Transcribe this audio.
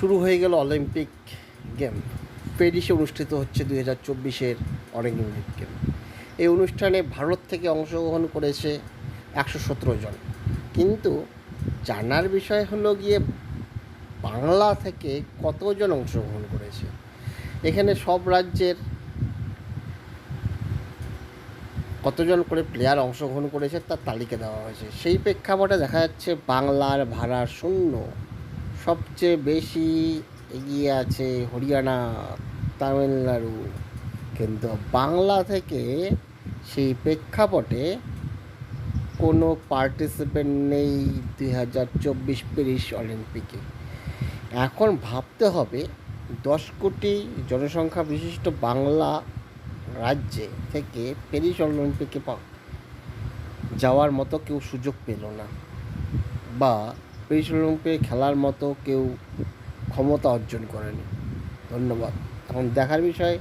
শুরু হয়ে গেল অলিম্পিক গেম। প্যারিসে অনুষ্ঠিত হচ্ছে দুই হাজার চব্বিশের অলিম্পিক গেম। এই অনুষ্ঠানে ভারত থেকে অংশগ্রহণ করেছে একশো সতেরো জন। কিন্তু জানার বিষয় হলো গিয়ে বাংলা থেকে কতজন অংশগ্রহণ করেছে? এখানে সব রাজ্যের কতজন করে প্লেয়ার অংশগ্রহণ করেছে তার তালিকা দেওয়া হয়েছে। সেই প্রেক্ষাপটে দেখা যাচ্ছে বাংলার ভাড়া শূন্য। সবচেয়ে বেশি এগিয়ে আছে হরিয়ানা, তামিলনাড়ু কিন্তু বাংলা থেকে সেই প্রেক্ষাপটে কোনো পার্টিসিপেন্ট নেই দুই হাজার চব্বিশ প্যারিস অলিম্পিকে এখন ভাবতে হবে দশ কোটি জনসংখ্যা বিশিষ্ট বাংলা রাজ্যে থেকে প্যারিস অলিম্পিকে যাওয়ার মতো কেউ সুযোগ পেল না। বা প্যারিস অলিম্পিকে খেলার মতো কেউ ক্ষমতা অর্জন করেনি। ধন্যবাদ। এখন দেখার বিষয়